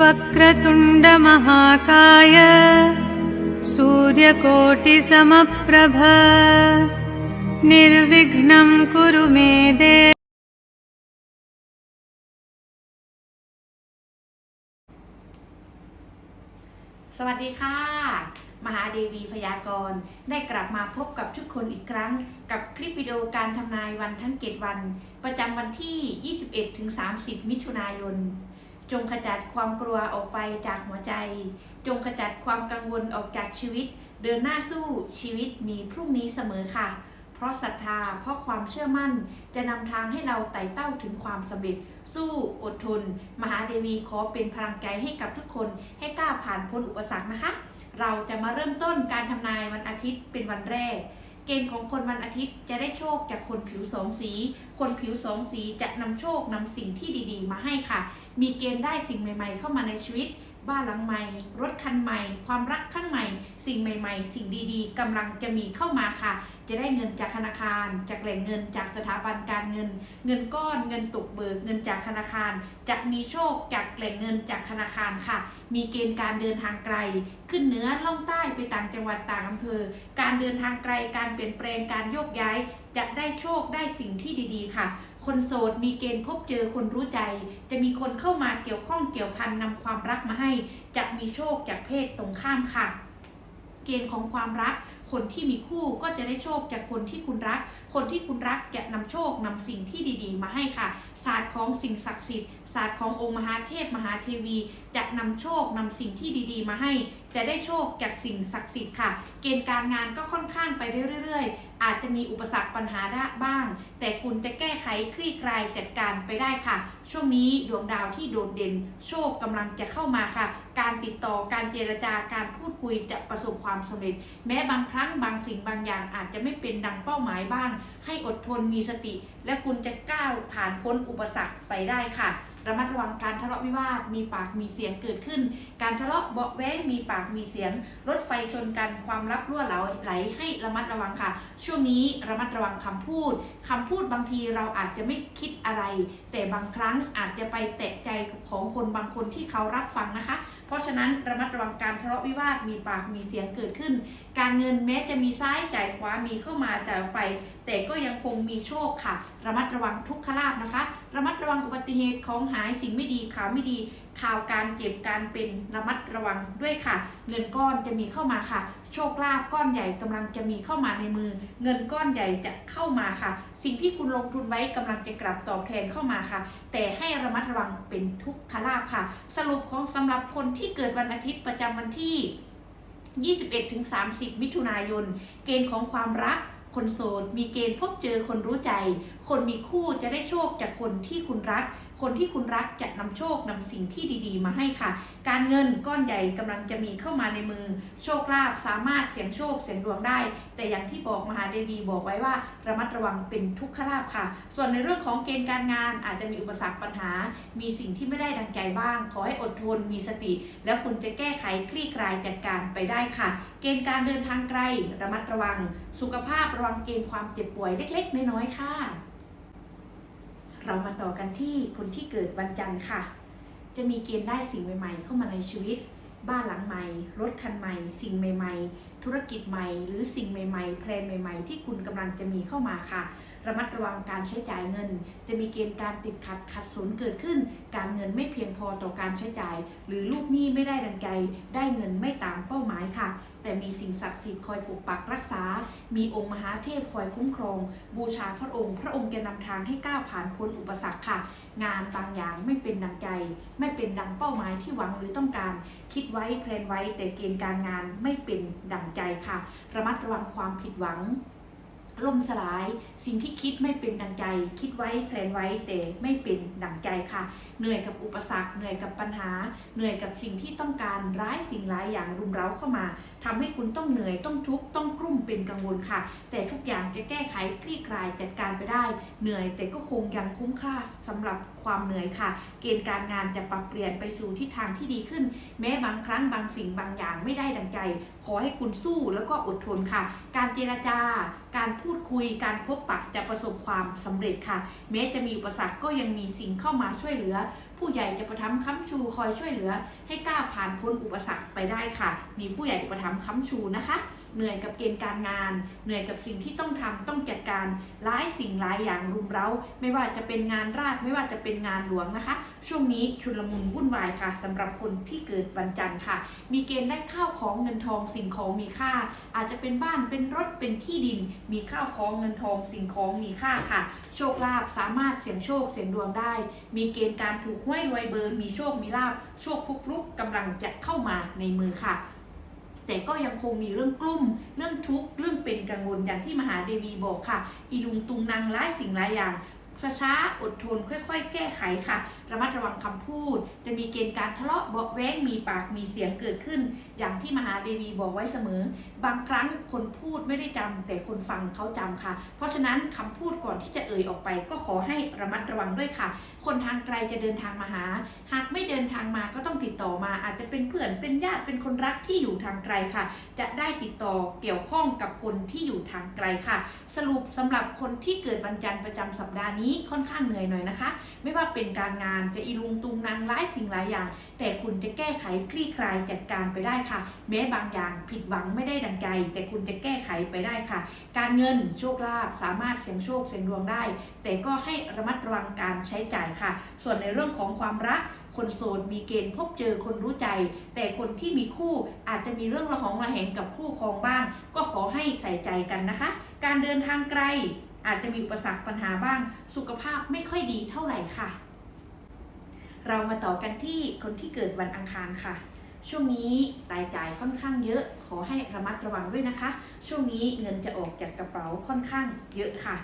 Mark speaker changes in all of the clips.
Speaker 1: वक्रतुण्डमहाकाय सूर्यकोटिसमप्रभ निर्विघ्नं कुरु मे देव
Speaker 2: สวัสดีค่ะ มหาเดวีพยากรณ์ได้กลับมาพบกับทุกคนอีกครั้ง กับคลิปวิดีโอการทำนายวันทั้ง 7 วัน ประจำวันที่ 21-30 มิถุนายน จงขจัดความกลัวออกไปจากหัวใจ จงขจัดความกังวลออกจากชีวิต เดินหน้าสู้ชีวิตมีพรุ่งนี้เสมอค่ะ เพราะศรัทธา เพราะความเชื่อมั่น จะนำทางให้เราไต่เต้าถึงความสำเร็จ สู้อดทน มหาเดวีขอเป็นพลังใจให้กับทุกคนให้ก้าวผ่านพ้นอุปสรรคนะคะ เราจะมาเริ่มต้นการทำนายวันอาทิตย์เป็นวันแรกเกณฑ์ของคนวันอาทิตย์จะได้โชคจากคนผิวสองสี คนผิวสองสีจะนำโชคนำสิ่งที่ดี ๆ มาให้ค่ะ มีเกณฑ์ได้สิ่งใหม่ๆ เข้ามาในชีวิต บ้านหลังใหม่ รถคันใหม่ ความรักขั้นใหม่ สิ่งใหม่ ๆ สิ่งดีๆกำลังจะมีเข้ามาค่ะ จะได้เงินจากธนาคาร จากแหล่งเงิน จากสถาบันการเงิน เงินก้อนเงินตกเบิกเงินจากธนาคาร จะมีโชคจากแหล่งเงินจากธนาคารค่ะ มีเกณฑ์การเดินทางไกล ขึ้นเหนือล่องใต้ไปต่างจังหวัดต่างอำเภอ การเดินทางไกลการเปลี่ยนแปลงการโยกย้าย จะได้โชคได้สิ่งที่ดีๆ ค่ะ คนโสดมีเกณฑ์พบเจอคนรู้ใจ จะมีคนเข้ามาเกี่ยวข้องเกี่ยวพันนำความรักมาให้จะมีโชคจากเพศตรงข้ามค่ะ เกณฑ์ของความรัก คนที่มีคู่ก็จะได้โชคจากคนที่คุณรัก คนที่คุณรักจะนำโชคนำสิ่งที่ดีๆ มาให้ค่ะ ศาสตร์ของสิ่งศักดิ์สิทธิ์ศาสตร์ขององค์มหาเทพมหาเทวี จะนำโชคนำสิ่งที่ดีๆ มาให้จะได้โชคจากสิ่งศักดิ์สิทธิ์ค่ะ เกณฑ์การงานก็ค่อนข้างไปเรื่อยๆ อาจจะมีอุปสรรคปัญหาด้บ้าง แต่คุณจะแก้ไขคลี่คลายจัดการไปได้ค่ะ ช่วงนี้ดวงดาวที่โดดเด่น โชคกำลังจะเข้ามาค่ะ การติดต่อการเจรจาการพูดคุยจะประสบความสำเร็จ แม้บางครั้งบางสิ่งบางอย่างอาจจะไม่เป็นดังเป้าหมายบ้าง ให้อดทนมีสติ และคุณจะก้าวผ่านพ้นอุปสรรคไปได้ค่ะ ระมัดระวังการทะเลาะวิวาท มีปากมีเสียงเกิดขึ้น การทะเลาะเบาะแว้งมีปากมีเสียง รถไฟชนกันความลับรั่วไหลให้ระมัดระวังค่ะ ช่วงนี้ระมัดระวังคำพูดคำพูดบางทีเราอาจจะไม่คิดอะไร แต่บางครั้งอาจจะไปแตะใจของคนบางคนที่เขารับฟังนะคะ เพราะฉะนั้นระมัดระวังการทะเลาะวิวาทมีปากมีเสียงเกิดขึ้น การเงินแม้จะมีซ้ายจ่ายขวามีเข้ามาจ่ายไป แต่ก็ยังคงมีโชคค่ะ ระมัดระวังทุกขลาบนะคะ ระมัดระวังอุบัติเหตุของหายสิ่งไม่ดีข่าวไม่ดี ข่าวการเจ็บการเป็นระมัดระวังด้วยค่ะ เงินก้อนจะมีเข้ามาค่ะ โชคลาภก้อนใหญ่กำลังจะมีเข้ามาในมือ เงินก้อนใหญ่จะเข้ามาค่ะ สิ่งที่คุณลงทุนไว้กำลังจะกลับตอบแทนเข้ามาค่ะ แต่ให้ระมัดระวังเป็นทุกขลาภค่ะ สรุปของสำหรับคนที่เกิดวันอาทิตย์ประจำวันที่ 21-30 มิถุนายน เกณฑ์ของความรักคนโสดมีเกณฑ์พบเจอคนรู้ใจ คนมีคู่จะได้โชคจากคนที่คุณรัก คนที่คุณรักจะนำโชคนำสิ่งที่ดีๆ มาให้ค่ะ การเงินก้อนใหญ่กำลังจะมีเข้ามาในมือ โชคลาภสามารถเสี่ยงโชคเสี่ยงดวงได้ แต่อย่างที่บอกมหาเดวีบอกไว้ว่าระมัดระวังเป็นทุกขลาภค่ะ ส่วนในเรื่องของเกณฑ์การงานอาจจะมีอุปสรรคปัญหา มีสิ่งที่ไม่ได้ดังใจบ้าง ขอให้อดทนมีสติ แล้วคุณจะแก้ไขคลี่คลายจัดการไปได้ค่ะ เกณฑ์การเดินทางไกลระมัดระวัง สุขภาพระวังเกณฑ์ความเจ็บป่วยเล็ก ๆ น้อยๆค่ะ เรามาต่อกันที่คนที่เกิดวันจันทร์ค่ะ จะมีเกณฑ์ได้สิ่งใหม่ๆ เข้ามาในชีวิต บ้านหลังใหม่ รถคันใหม่ สิ่งใหม่ ๆธุรกิจใหม่ หรือสิ่งใหม่ๆแพลนใหม่ ๆ ที่คุณกำลังจะมีเข้ามาค่ะ ระมัดระวังการใช้จ่ายเงิน จะมีเกณฑ์การติดขัดขัดสนเกิดขึ้น การเงินไม่เพียงพอต่อการใช้จ่าย หรือลูกหนี้ไม่ได้ดังใจ ได้เงินไม่ตามเป้าหมายค่ะแต่มีสิ่งศักดิ์สิทธิ์คอยปกปักรักษา มีองค์มหาเทพคอยคุ้มครอง บูชาพระองค์ พระองค์จะนำทางให้ก้าวผ่านพ้นอุปสรรคค่ะ งานบางอย่างไม่เป็นดังใจ ไม่เป็นดังเป้าหมายที่หวังหรือต้องการ คิดไว้แพลนไว้แต่เกณฑ์การงานไม่เป็นดังใจค่ะ ระมัดระวังความผิดหวัง ล่มสลาย สิ่งที่คิดไม่เป็นดังใจ คิดไว้แพลนไว้แต่ไม่เป็นดังใจค่ะ เหนื่อยกับอุปสรรค เหนื่อยกับปัญหา เหนื่อยกับสิ่งที่ต้องการร้ายสิ่งร้ายอย่างรุมเร้าเข้ามาทำให้คุณต้องเหนื่อยต้องทุกข์ต้องกลุ้มเป็นกังวลค่ะ แต่ทุกอย่างจะแก้ไขคลี่คลายจัดการไปได้ เหนื่อยแต่ก็คงยังคุ้มค่าสำหรับความเหนื่อยค่ะ เกณฑ์การงานจะปรับเปลี่ยนไปสู่ทิศทางที่ดีขึ้น แม้บางครั้งบางสิ่งบางอย่างไม่ได้ดังใจ ขอให้คุณสู้แล้วก็อดทนค่ะ การเจรจา การพูดคุยการพบปะจะประสบความสำเร็จค่ะ แม้จะมีอุปสรรคก็ยังมีสิ่งเข้ามาช่วยเหลือ ผู้ใหญ่จะประทับค้ำชูคอยช่วยเหลือ ให้กล้าผ่านพ้นอุปสรรคไปได้ค่ะ มีผู้ใหญ่อุปถัมภ์ค้ำชูนะคะ เหนื่อยกับเกณฑ์การงาน เหนื่อยกับสิ่งที่ต้องทำต้องจัดการหลายสิ่งหลายอย่างรุมเร้า ไม่ว่าจะเป็นงานราชไม่ว่าจะเป็นงานหลวงนะคะ ช่วงนี้ชุลมุนวุ่นวายค่ะสำหรับคนที่เกิดวันจันทร์ค่ะ มีเกณฑ์ได้ข้าวของเงินทองสิ่งของมีค่า อาจจะเป็นบ้านเป็นรถเป็นที่ดิน มีข้าวของเงินทองสิ่งของมีค่าค่ะ โชคลาภสามารถเสี่ยงโชคเสี่ยงดวงได้ มีเกณฑ์การถูกห้วยรวยเบอร์ มีโชคมีลาภโชคฟุกฟุกกำลังจะเข้ามาในมือค่ะ แต่ก็ยังคงมีเรื่องกลุ้มเรื่องทุกข์เรื่องเป็นกังวลอย่างที่มหาเดวีบอกค่ะ อีลุงตุงนางร้ายสิ่งหลายอย่างช้าๆอดทนค่อย ๆ แก้ไขค่ะ ระมัดระวังคำพูด จะมีเกณฑ์การทะเลาะเบาแว้งมีปากมีเสียงเกิดขึ้น อย่างที่มหาเดวีบอกไว้เสมอ บางครั้งคนพูดไม่ได้จำแต่คนฟังเขาจำค่ะ เพราะฉะนั้นคำพูดก่อนที่จะเอ่ยออกไป ก็ขอให้ระมัดระวังด้วยค่ะ คนทางไกลจะเดินทางมาหา หากไม่เดินทางมาก็ต้องติดต่อมา อาจจะเป็นเพื่อนเป็นญาติเป็นคนรักที่อยู่ทางไกลค่ะ จะได้ติดต่อเกี่ยวข้องกับคนที่อยู่ทางไกลค่ะ สรุปสำหรับคนที่เกิดวันจันทร์ประจำสัปดาห์นี้ค่อนข้างเหนื่อยหน่อยนะคะ ไม่ว่าเป็นการงานจะอีลุงตุงนางร้ายสิ่งหลายอย่าง แต่คุณจะแก้ไขคลี่คลายจัดการไปได้ค่ะ แม้บางอย่างผิดหวังไม่ได้ดังใจ แต่คุณจะแก้ไขไปได้ค่ะ การเงินโชคลาภสามารถเสี่ยงโชคเสี่ยงดวงได้ แต่ก็ให้ระมัดระวังการใช้จ่ายค่ะ ส่วนในเรื่องของความรักคนโสดมีเกณฑ์พบเจอคนรู้ใจ แต่คนที่มีคู่อาจจะมีเรื่องระหองระแหงกับคู่ครองบ้าง ก็ขอให้ใส่ใจกันนะคะ การเดินทางไกลอาจจะมีอุปสรรคปัญหาบ้าง สุขภาพไม่ค่อยดีเท่าไหร่ค่ะ เรามาต่อกันที่คนที่เกิดวันอังคารค่ะ ช่วงนี้รายจ่ายค่อนข้างเยอะ ขอให้ระมัดระวังด้วยนะคะ ช่วงนี้เงินจะออกจากกระเป๋าค่อนข้างเยอะค่ะ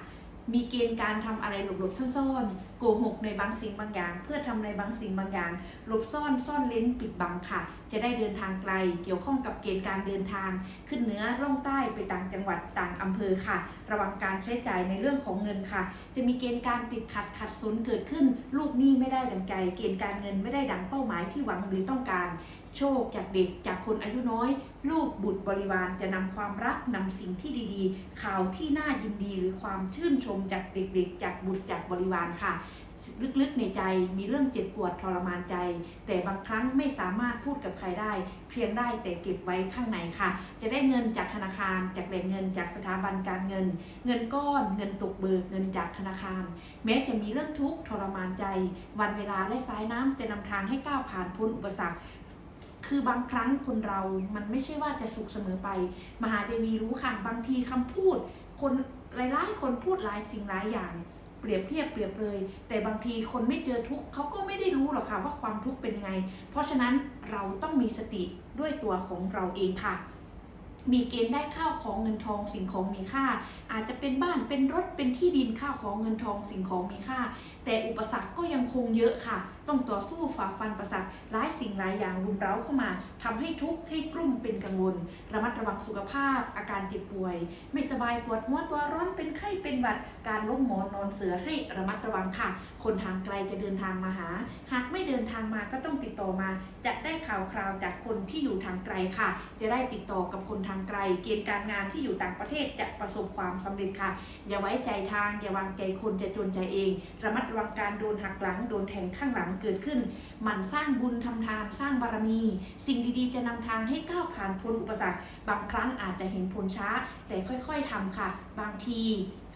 Speaker 2: มีเกณฑ์การทำอะไรหลบๆซ่อนๆโกหกในบางสิ่งบางอย่าง เพื่อทำในบางสิ่งบางอย่าง หลบซ่อนซ่อนเล้นปิดบังค่ะ จะได้เดินทางไกล เกี่ยวข้องกับเกณฑ์การเดินทาง ขึ้นเหนือล่องใต้ไปต่างจังหวัดต่างอำเภอค่ะ ระวังการใช้จ่ายในเรื่องของเงินค่ะ จะมีเกณฑ์การติดขัดขัดสนเกิดขึ้น ลูกหนี้ไม่ได้ดังใจ เกณฑ์การเงินไม่ได้ดังเป้าหมายที่หวังหรือต้องการ โชคจากเด็กจากคนอายุน้อย ลูกบุตรบริวารจะนำความรักนำสิ่งที่ดีๆ ข่าวที่น่ายินดีหรือความชื่นชมจากเด็กๆ จากบุตรจากบริวารค่ะลึกๆในใจมีเรื่องเจ็บปวดทรมานใจ แต่บางครั้งไม่สามารถพูดกับใครได้ เพียงได้แต่เก็บไว้ข้างในค่ะ จะได้เงินจากธนาคาร จากแหล่งเงินจากสถาบันการเงิน เงินก้อนเงินตกเบิกเงินจากธนาคาร แม้จะมีเรื่องทุกข์ทรมานใจ วันเวลาและสายน้ำจะนำทางให้ก้าวผ่านพ้นอุปสรรค คือบางครั้งคนเรามันไม่ใช่ว่าจะสุขเสมอไป มหาเดวีรู้ค่ะ บางทีคำพูด คนหลายๆคนพูดหลายสิ่งหลายอย่าง เปรียบเทียบเปรียบเลย แต่บางทีคนไม่เจอทุกข์เขาก็ไม่ได้รู้หรอกค่ะว่าความทุกข์เป็นยังไง เพราะฉะนั้นเราต้องมีสติด้วยตัวของเราเองค่ะมีเกณฑ์ได้ข้าวของเงินทองสิ่งของมีค่า อาจจะเป็นบ้านเป็นรถเป็นที่ดินข้าวของเงินทองสิ่งของมีค่า แต่อุปสรรคก็ยังคงเยอะค่ะต้องต่อสู้ฝ่าฟันประสรรคหลายสิ่งหลายอย่างรุมเร้าเข้ามาทำให้ทุกข์ให้กลุ่มเป็นกังวล ระมัดระวังสุขภาพ อาการเจ็บป่วย ไม่สบายปวดหัวตัวร้อนเป็นไข้เป็นหวัด การล้มหมอนนอนเสือให้ระมัดระวังค่ะ คนทางไกลจะเดินทางมาหา หากไม่เดินทางมาก็ต้องติดต่อมา จะได้ข่าวคราวจากคนที่อยู่ทางไกลค่ะ จะได้ติดต่อกับคนทางไกล เกณฑ์การงานที่อยู่ต่างประเทศจะประสบความสำเร็จค่ะ อย่าไว้ใจทางอย่าวางใจคนจะจนใจเอง ระมัดระวังการโดนหักหลังโดนแทงข้างหลังเกิดขึ้น มันสร้างบุญทำทานสร้างบารมี สิ่งดีๆ จะนำทางให้ก้าวผ่านพ้นอุปสรรค บางครั้งอาจจะเห็นผลช้า แต่ค่อยๆทำค่ะ บางที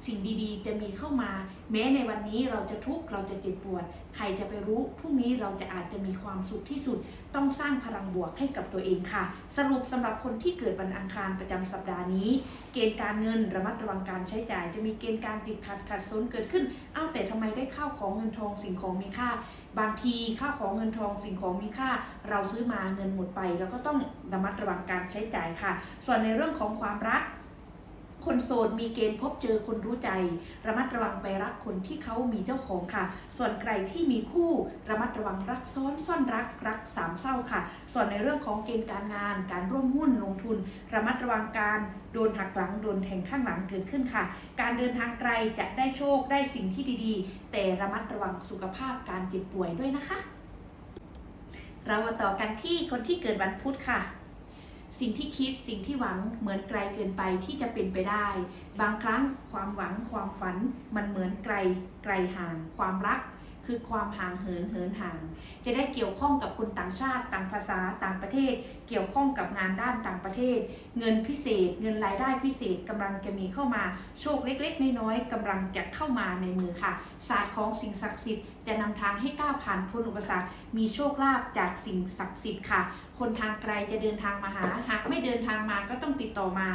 Speaker 2: สิ่งดีๆ จะมีเข้ามา แม้ในวันนี้เราจะทุกข์เราจะเจ็บปวด ใครจะไปรู้พรุ่งนี้เราจะอาจจะมีความสุขที่สุด ต้องสร้างพลังบวกให้กับตัวเองค่ะ สรุปสำหรับคนที่เกิดวันอังคารประจำสัปดาห์นี้ เกณฑ์การเงินระมัดระวังการใช้จ่าย จะมีเกณฑ์การติดขัดขัดสนเกิดขึ้น เอ้าแต่ทำไมได้ข้าวของเงินทองสิ่งของมีค่า บางทีข้าวของเงินทองสิ่งของมีค่า เราซื้อมาเงินหมดไป แล้วก็ต้องระมัดระวังการใช้จ่ายค่ะ ส่วนในเรื่องของความรัก คนโสดมีเกณฑ์พบเจอคนรู้ใจ ระมัดระวังไปรักคนที่เขามีเจ้าของค่ะ ส่วนใครที่มีคู่ระมัดระวังรักซ้อนซ่อนรักรักสามเศร้าค่ะ ส่วนในเรื่องของเกณฑ์การงาน การร่วมหุ้นลงทุน ระมัดระวังการโดนหักหลังโดนแทงข้างหลังเกิดขึ้นค่ะ การเดินทางไกลจะได้โชคได้สิ่งที่ดีๆ แต่ระมัดระวังสุขภาพการเจ็บป่วยด้วยนะคะ เรามาต่อกันที่คนที่เกิดวันพุธค่ะ สิ่งที่คิดสิ่งที่หวังเหมือนไกลเกินไปที่จะเป็นไปได้ บางครั้งความหวังความฝันมันเหมือนไกลไกลห่าง ความรัก คือความห่างเหินเหินห่าง จะได้เกี่ยวข้องกับคนต่างชาติต่างภาษาต่างประเทศ เกี่ยวข้องกับงานด้านต่างประเทศ เงินพิเศษ เงินรายได้พิเศษกำลังจะมีเข้ามาโชคเล็ก ๆ น้อยๆกำลังจะเข้ามาในมือค่ะศาสตร์ของสิ่งศักดิ์สิทธิ์ จะนำทางให้ก้าวผ่านพ้นอุปสรรค มีโชคลาภจากสิ่งศักดิ์สิทธิ์ค่ะ คนทางไกลจะเดินทางมาหา หากไม่เดินทางมาก็ต้องติดต่อมา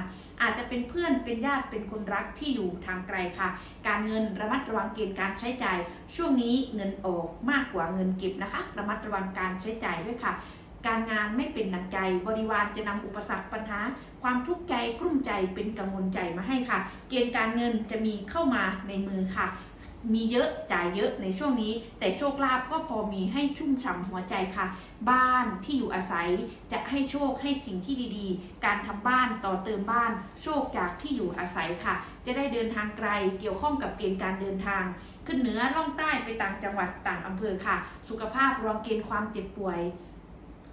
Speaker 2: อาจจะเป็นเพื่อนเป็นญาติเป็นคนรักที่อยู่ทางไกลค่ะ การเงินระมัดระวังเกณฑ์การใช้จ่าย ช่วงนี้เงินออกมากกว่าเงินเก็บนะคะ ระมัดระวังการใช้จ่ายด้วยค่ะการงานไม่เป็นหนังใจ บริวารจะนำอุปสรรคปัญหา ความทุกข์ใจกลุ้มใจเป็นกังวลใจมาให้ค่ะ เกณฑ์การเงินจะมีเข้ามาในมือค่ะ มีเยอะจ่ายเยอะในช่วงนี้ แต่โชคลาภก็พอมีให้ชุ่มฉ่ำหัวใจค่ะ บ้านที่อยู่อาศัยจะให้โชคให้สิ่งที่ดีๆ การทำบ้านต่อเติมบ้าน โชคจากที่อยู่อาศัยค่ะ จะได้เดินทางไกลเกี่ยวข้องกับเกณฑ์การเดินทาง ขึ้นเหนือล่องใต้ไปต่างจังหวัดต่างอำเภอค่ะ สุขภาพรองเกณฑ์ความเจ็บป่วย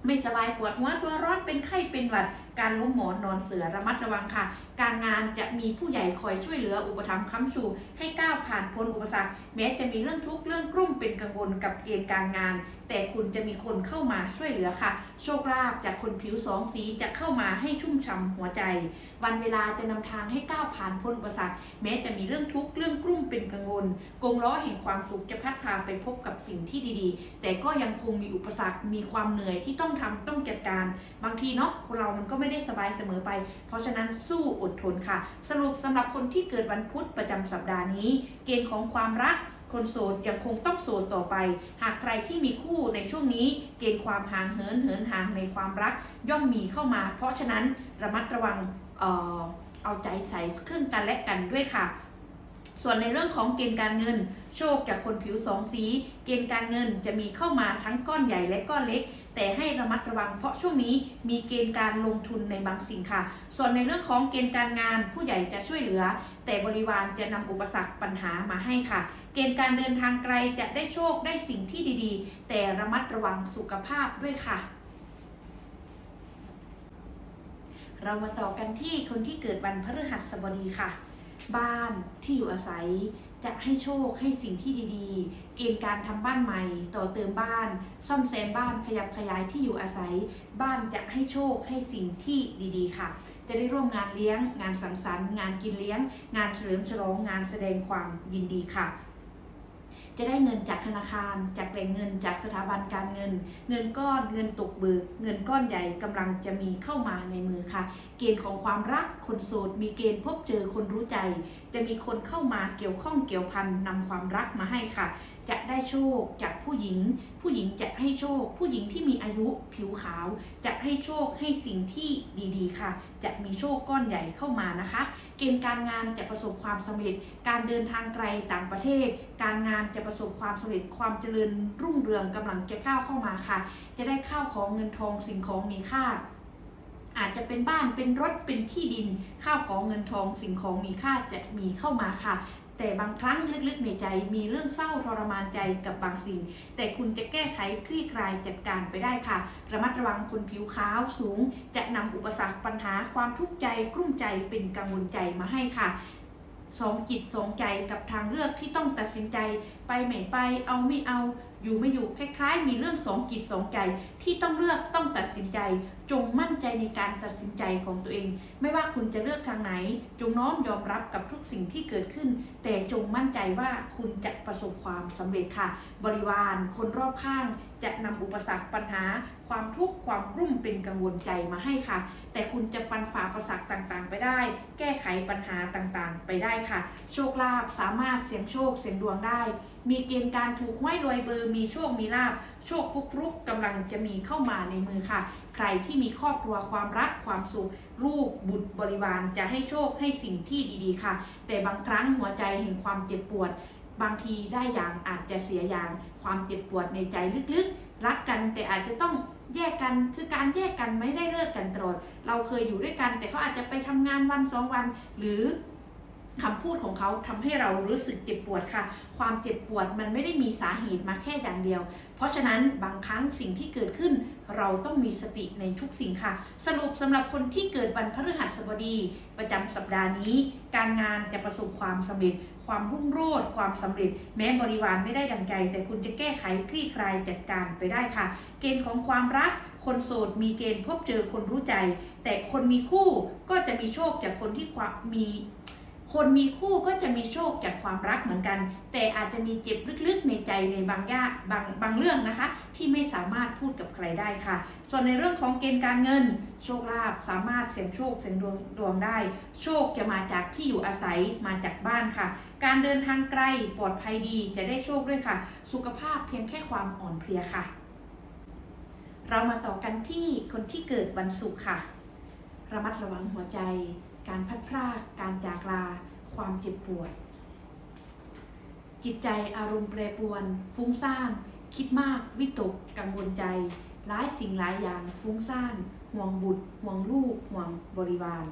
Speaker 2: ไม่สบายปวดหัวตัวร้อนเป็นไข้เป็นหวัด การล้มหมอนนอนเสือระมัดระวังค่ะ การงานจะมีผู้ใหญ่คอยช่วยเหลืออุปถัมภ์ค้ำชู ให้ก้าวผ่านพ้นอุปสรรค แม้จะมีเรื่องทุกข์เรื่องกลุ้มเป็นกังวลกับเกณฑ์การงาน แต่คุณจะมีคนเข้ามาช่วยเหลือค่ะ โชคลาภจากคนผิวสองสีจะเข้ามาให้ชุ่มช่ำหัวใจ วันเวลาจะนำทางให้ก้าวผ่านพ้นอุปสรรค แม้จะมีเรื่องทุกข์เรื่องกลุ้มเป็นกังวล กงล้อแห่งความสุขจะพัดพาไปพบกับสิ่งที่ดีๆ แต่ก็ยังคงมีอุปสรรคมีความเหนื่อยที่ต้ององทำต้องจัดการ บางทีเนาะคนเรามันก็ไม่ได้สบายเสมอไป เพราะฉะนั้นสู้อดทนค่ะ สรุปสำหรับคนที่เกิดวันพุธประจำสัปดาห์นี้ เกณฑ์ของความรักคนโสดยังคงต้องโสดต่อไป หากใครที่มีคู่ในช่วงนี้ เกณฑ์ความห่างเหินเหินห่างในความรักย่อมมีเข้ามา เพราะฉะนั้นระมัดระวังเอ่อเอาใจใส่เครื่องกันและกันด้วยค่ะ ส่วนในเรื่องของเกณฑ์การเงิน โชคจากคนผิวสองสี เกณฑ์การเงินจะมีเข้ามาทั้งก้อนใหญ่และก้อนเล็ก แต่ให้ระมัดระวังเพราะช่วงนี้มีเกณฑ์การลงทุนในบางสิ่งค่ะ ส่วนในเรื่องของเกณฑ์การงาน ผู้ใหญ่จะช่วยเหลือ แต่บริวารจะนำอุปสรรคปัญหามาให้ค่ะ เกณฑ์การเดินทางไกลจะได้โชคได้สิ่งที่ดีๆ แต่ระมัดระวังสุขภาพด้วยค่ะเรามาต่อกันที่คนที่เกิดวันพฤหัสบดีค่ะ บ้านที่อยู่อาศัย จะให้โชคให้สิ่งที่ดีๆ เกณฑ์การทำบ้านใหม่ ต่อเติมบ้าน ซ่อมแซมบ้านขยับขยายที่อยู่อาศัย บ้านจะให้โชคให้สิ่งที่ดีๆ ค่ะ จะได้ร่วมงานเลี้ยง งานสังสรรค์ งานกินเลี้ยง งานเฉลิมฉลองงานแสดงความยินดีค่ะ จะได้เงินจากธนาคาร จากแหล่งเงิน จากสถาบันการเงิน เงินก้อนเงินตกเบิก เงินก้อนใหญ่กำลังจะมีเข้ามาในมือค่ะ เกณฑ์ของความรักคนโสด มีเกณฑ์พบเจอคนรู้ใจ จะมีคนเข้ามาเกี่ยวข้องเกี่ยวพันนำความรักมาให้ค่ะ จะได้โชคจากผู้หญิง ผู้หญิงจะให้โชค ผู้หญิงที่มีอายุผิวขาว จะให้โชคให้สิ่งที่ดีๆ ค่ะ จะมีโชคก้อนใหญ่เข้ามานะคะ เกณฑ์การงานจะประสบความสำเร็จ การเดินทางไกลต่างประเทศ การงานจะประสบความสำเร็จความเจริญรุ่งเรืองกำลังจะก้าวเข้ามาค่ะ จะได้ข้าวของเงินทองสิ่งของมีค่า อาจจะเป็นบ้านเป็นรถเป็นที่ดิน ข้าวของเงินทองสิ่งของมีค่าจะมีเข้ามาค่ะ แต่บางครั้งลึกๆในใจมีเรื่องเศร้าทรมานใจกับบางสิ่ง แต่คุณจะแก้ไขคลี่คลายจัดการไปได้ค่ะ ระมัดระวังคนผิวขาวสูง จะนำอุปสรรคปัญหาความทุกข์ใจกลุ้มใจเป็นกังวลใจมาให้ค่ะสองจิตสองใจกับทางเลือกที่ต้องตัดสินใจ ไปไม่ไปเอาไม่เอา อยู่ไม่อยู่คล้ายๆ มีเรื่องสองจิตสองใจที่ต้องเลือกต้องตัดสินใจ จงมั่นใจในการตัดสินใจของตัวเอง ไม่ว่าคุณจะเลือกทางไหน จงน้อมยอมรับกับทุกสิ่งที่เกิดขึ้น แต่จงมั่นใจว่าคุณจะประสบความสำเร็จค่ะ บริวารคนรอบข้าง จะนำอุปสรรคปัญหา ความทุกข์ความกลุ้มเป็นกังวลใจมาให้ค่ะ แต่คุณจะฟันฝ่าอุปสรรคต่างๆ ไปได้ แก้ไขปัญหาต่างๆ ไปได้ค่ะ โชคลาภสามารถเสี่ยงโชคเสี่ยงดวงได้ มีเกณฑ์การถูกห้วยรวยเบอร์มีโชคมีลาภโชคฟุกฟุกกำลังจะมีเข้ามาในมือค่ะ ใครที่มีครอบครัวความรักความสุขลูกบุตรบริวารจะให้โชคให้สิ่งที่ดีๆค่ะ แต่บางครั้งหัวใจแห่งความเจ็บปวด บางทีได้อย่างอาจจะเสียอย่าง ความเจ็บปวดในใจลึกๆ รักกันแต่อาจจะต้องแยกกันคือการแยกกันไม่ได้เลิกกันตลอดเราเคยอยู่ด้วยกัน แต่เขาอาจจะไปทำงานวันสองวัน หรือ คำพูดของเขาทำให้เรารู้สึกเจ็บปวดค่ะ ความเจ็บปวดมันไม่ได้มีสาเหตุมาแค่อย่างเดียว เพราะฉะนั้นบางครั้งสิ่งที่เกิดขึ้น เราต้องมีสติในทุกสิ่งค่ะ สรุปสำหรับคนที่เกิดวันพฤหัสบดี ประจำสัปดาห์นี้ การงานจะประสบความสำเร็จ ความรุ่งโรจน์ความสำเร็จ แม้บริวารไม่ได้ดังใจ แต่คุณจะแก้ไขคลี่คลายจัดการไปได้ค่ะ เกณฑ์ของความรักคนโสดมีเกณฑ์พบเจอคนรู้ใจ แต่คนมีคู่ก็จะมีโชคจากคนที่มี คนมีคู่ก็จะมีโชคจากความรักเหมือนกัน แต่อาจจะมีเจ็บลึกๆในใจในบางย่าบางบางเรื่องนะคะ ที่ไม่สามารถพูดกับใครได้ค่ะ ส่วนในเรื่องของเกณฑ์การเงิน โชคลาภสามารถเสี่ยงโชคเสี่ยงดวงดวงได้ โชคจะมาจากที่อยู่อาศัยมาจากบ้านค่ะ การเดินทางไกลปลอดภัยดีจะได้โชคด้วยค่ะ สุขภาพเพียงแค่ความอ่อนเพลียค่ะ เรามาต่อกันที่คนที่เกิดวันศุกร์ค่ะ ระมัดระวังหัวใจ การพัดพรากการจากลา ความเจ็บปวด จิตใจอารมณ์แปรปรวน ฟุ้งซ่าน คิดมาก วิตก กังวลใจ หลายสิ่งหลายอย่าง ฟุ้งซ่าน ห่วงบุตร ห่วงลูก ห่วงบริวาร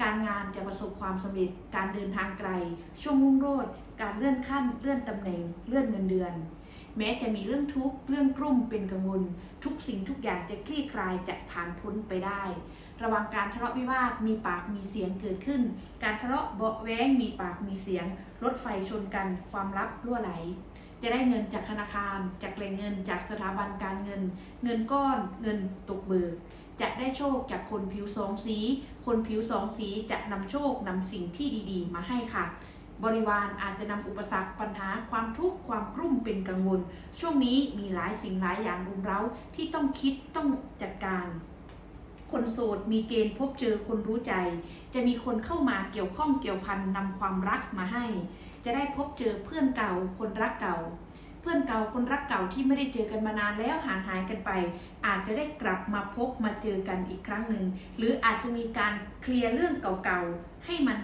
Speaker 2: การงานจะประสบความสำเร็จ การเดินทางไกล ช่วงรุ่งโรจน์การเลื่อนขั้น เลื่อนตำแหน่ง เลื่อนเงินเดือนแม้จะมีเรื่องทุกข์เรื่องกลุ่มเป็นกังวล ทุกสิ่งทุกอย่างจะคลี่คลายจะผ่านพ้นไปได้ ระวังการทะเลาะวิวาทมีปากมีเสียงเกิดขึ้น การทะเลาะเบาะแว้งมีปากมีเสียง รถไฟชนกันความลับรั่วไหล จะได้เงินจากธนาคาร จากแหล่งเงิน จากสถาบันการเงิน เงินก้อน เงินตกเบิกจะได้โชคจากคนผิวสองสี คนผิวสองสีจะนำโชคนำสิ่งที่ดีๆ มาให้ค่ะ บริวารอาจจะนำอุปสรรคปัญหาความทุกข์ความกลุ่มเป็นกังวล ช่วงนี้มีหลายสิ่งหลายอย่างรุมเร้าที่ต้องคิดต้องจัดการ คนโสดมีเกณฑ์พบเจอคนรู้ใจ จะมีคนเข้ามาเกี่ยวข้องเกี่ยวพันนำความรักมาให้ จะได้พบเจอเพื่อนเก่าคนรักเก่า เพื่อนเก่าคนรักเก่าที่ไม่ได้เจอกันมานานแล้วห่างหายกันไป อาจจะได้กลับมาพบมาเจอกันอีกครั้งหนึ่ง หรืออาจจะมีการเคลียร์เรื่องเก่าๆให้มัน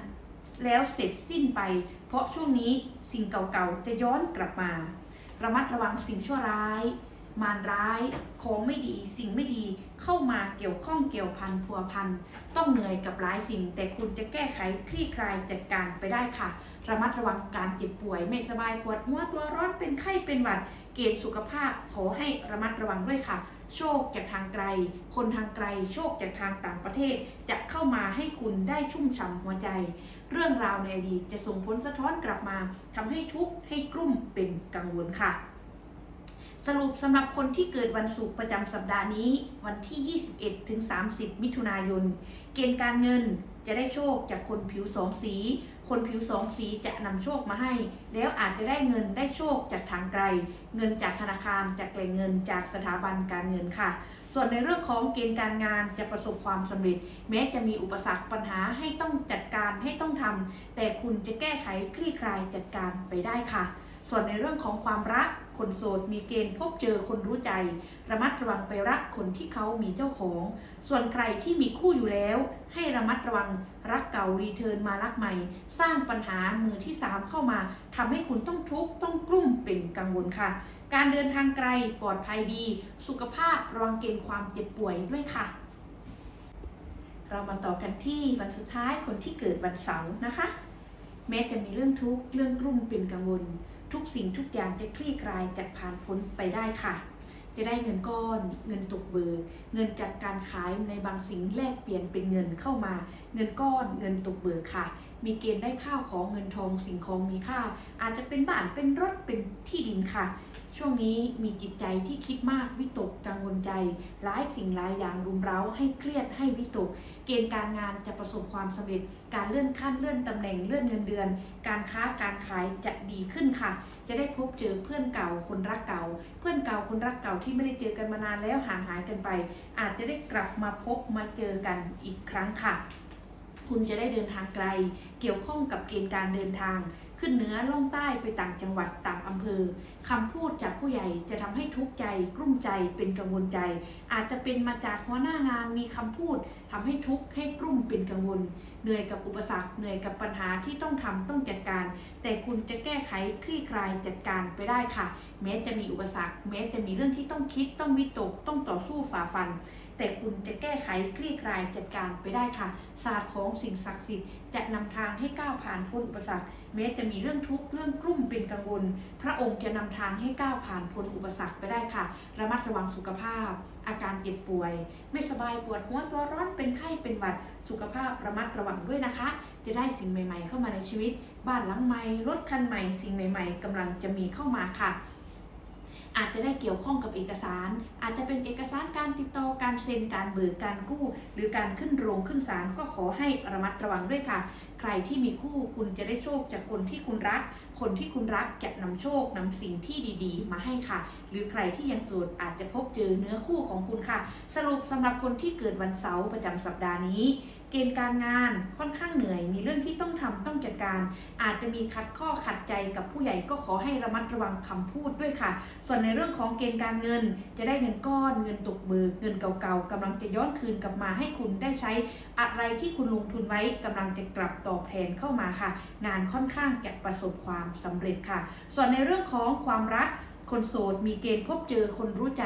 Speaker 2: แล้วเสร็จสิ้นไป เพราะช่วงนี้สิ่งเก่าๆจะย้อนกลับมา ระมัดระวังสิ่งชั่วร้าย มารร้ายของไม่ดีสิ่งไม่ดีเข้ามาเกี่ยวข้องเกี่ยวพันพัวพัน ต้องเหนื่อยกับหลายสิ่ง แต่คุณจะแก้ไขคลี่คลายจัดการไปได้ค่ะ ระมัดระวังการเจ็บป่วย ไม่สบายปวดหัวตัวร้อนเป็นไข้เป็นหวัด เกณฑ์สุขภาพขอให้ระมัดระวังด้วยค่ะ โชคจากทางไกล คนทางไกล โชคจากทางต่างประเทศ จะเข้ามาให้คุณได้ชุ่มฉ่ำหัวใจ เรื่องราวในอดีตจะส่งผลสะท้อนกลับมาทำให้ทุกข์ให้กลุ่มเป็นกังวลค่ะ สรุปสำหรับคนที่เกิดวันศุกร์ประจำสัปดาห์นี้ วันที่ 21ถึง30 มิถุนายน เกณฑ์การเงินจะได้โชคจากคนผิวสองสี คนผิวสองสีจะนำโชคมาให้ แล้วอาจจะได้เงินได้โชคจากทางไกล เงินจากธนาคาร จากแหล่งเงิน จากสถาบันการเงินค่ะ ส่วนในเรื่องของเกณฑ์การงานจะประสบความสำเร็จ แม้จะมีอุปสรรคปัญหาให้ต้องจัดการให้ต้องทำแต่คุณจะแก้ไขคลี่คลายจัดการไปได้ค่ะ ส่วนในเรื่องของความรัก คนโสดมีเกณฑ์พบเจอคนรู้ใจ ระมัดระวังไปรักคนที่เขามีเจ้าของ ส่วนใครที่มีคู่อยู่แล้ว ให้ระมัดระวังรักเก่ารีเทิร์นมารักใหม่ สร้างปัญหามือที่สามเข้ามาทำให้คุณต้องทุกข์ต้องกลุ้มเป็นกังวลค่ะ การเดินทางไกลปลอดภัยดี สุขภาพระวังเกณฑ์ความเจ็บป่วยด้วยค่ะ เรามาต่อกันที่วันสุดท้ายคนที่เกิดวันเสาร์นะคะ แม้จะมีเรื่องทุกข์เรื่องกลุ่มเป็นกังวล ทุกสิ่งทุกอย่างจะคลี่คลายจะผ่านพ้นไปได้ค่ะ จะได้เงินก้อน เงินตกเบอร์เงินจากการขายในบางสิ่งแลกเปลี่ยนเป็นเงินเข้ามา เงินก้อนเงินตกเบอร์ค่ะ มีเกณฑ์ได้ข้าวของเงินทองสิ่งของมีค่า อาจจะเป็นบ้านเป็นรถเป็นที่ดินค่ะ ช่วงนี้มีจิตใจที่คิดมากวิตกกังวลใจหลายสิ่งหลายอย่างรุมเร้าให้เครียดให้วิตก เกณฑ์การงานจะประสบความสำเร็จ การเลื่อนขั้นเลื่อนตำแหน่งเลื่อนเงินเดือน การค้าการขายจะดีขึ้นค่ะ จะได้พบเจอเพื่อนเก่าคนรักเก่า เพื่อนเก่าคนรักเก่าที่ไม่ได้เจอกันมานานแล้วห่างหายกันไป อาจจะได้กลับมาพบมาเจอกันอีกครั้งค่ะคุณจะได้เดินทางไกล เกี่ยวข้องกับเกณฑ์การเดินทาง ขึ้นเหนือล่องใต้ไปต่างจังหวัดต่างอำเภอคำพูดจากผู้ใหญ่จะทำให้ทุกข์ใจกลุ้มใจเป็นกังวลใจ อาจจะเป็นมาจากหัวหน้างานมีคำพูด ทำให้ทุกข์ให้กลุ่มเป็นกังวล เหนื่อยกับอุปสรรคเหนื่อยกับปัญหาที่ต้องทำต้องจัดการ แต่คุณจะแก้ไขคลี่คลายจัดการไปได้ค่ะ แม้จะมีอุปสรรค แม้จะมีเรื่องที่ต้องคิดต้องวิตกต้องต่อสู้ฝ่าฟัน แต่คุณจะแก้ไขคลี่คลายจัดการไปได้ค่ะ ศาสตร์ของสิ่งศักดิ์สิทธิ์จะนำทางให้ก้าวผ่านพ้นอุปสรรค แม้จะมีเรื่องทุกข์เรื่องกลุ่มเป็นกังวล พระองค์จะนำทางให้ก้าวผ่านพ้นอุปสรรคไปได้ค่ะ ระมัดระวังสุขภาพ อาการเจ็บป่วย ไม่สบายปวดหัวตัวร้อนเป็นไข้เป็นหวัดสุขภาพระมัดระวังด้วยนะคะ จะได้สิ่งใหม่ ๆ เข้ามาในชีวิต บ้านหลังใหม่รถคันใหม่ สิ่งใหม่ ๆกำลังจะมีเข้ามาค่ะอาจจะได้เกี่ยวข้องกับเอกสาร อาจจะเป็นเอกสารการติดต่อ การเซ็น การเบิก การกู้ หรือการขึ้นโรงขึ้นศาลก็ขอให้ระมัดระวังด้วยค่ะ ใครที่มีคู่คุณจะได้โชคจากคนที่คุณรัก คนที่คุณรักจะนำโชคนำสิ่งที่ดีๆ มาให้ค่ะ หรือใครที่ยังโสดอาจจะพบเจอเนื้อคู่ของคุณค่ะ สรุปสำหรับคนที่เกิดวันเสาร์ประจำสัปดาห์นี้ เกณฑ์การงานค่อนข้างเหนื่อย มีเรื่องที่ต้องทำต้องจัดการ อาจจะมีขัดข้อขัดใจกับผู้ใหญ่ก็ขอให้ระมัดระวังคำพูดด้วยค่ะ ส่วนในเรื่องของเกณฑ์การเงิน จะได้เงินก้อนเงินตกเบิกเงินเก่าๆกำลังจะย้อนคืนกลับมาให้คุณได้ใช้อะไรที่คุณลงทุนไว้กำลังจะกลับตอบแทนเข้ามาค่ะ งานค่อนข้างจะประสบความสำเร็จค่ะ ส่วนในเรื่องของความรักคนโสดมีเกณฑ์พบเจอคนรู้ใจ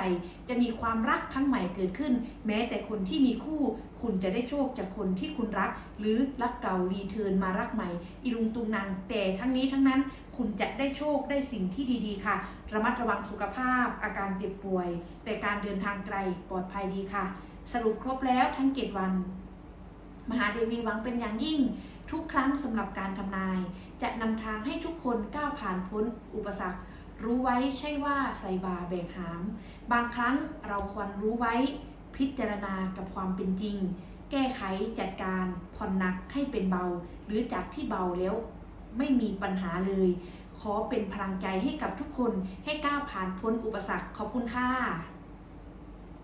Speaker 2: จะมีความรักครั้งใหม่เกิดขึ้น แม้แต่คนที่มีคู่ คุณจะได้โชคจากคนที่คุณรัก หรือรักเก่ารีเทิร์นมารักใหม่ อีลุงตุงนางแต่ทั้งนี้ทั้งนั้นคุณจะได้โชคได้สิ่งที่ดีๆค่ะ ระมัดระวังสุขภาพ อาการเจ็บป่วย แต่การเดินทางไกลปลอดภัยดีค่ะ สรุปครบแล้วทั้งเจ็ดวัน มหาเดวีหวังเป็นอย่างยิ่ง ทุกครั้งสำหรับการทำนาย จะนำทางให้ทุกคนก้าวผ่านพ้นอุปสรรค รู้ไว้ใช่ว่าใส่บาแบกหาม บางครั้งเราควรรู้ไว้ พิจารณากับความเป็นจริง แก้ไขจัดการผ่อนหนักให้เป็นเบา หรือจากที่เบาแล้วไม่มีปัญหาเลย ขอเป็นพลังใจให้กับทุกคนให้ก้าวผ่านพ้นอุปสรรคขอบคุณค่ะ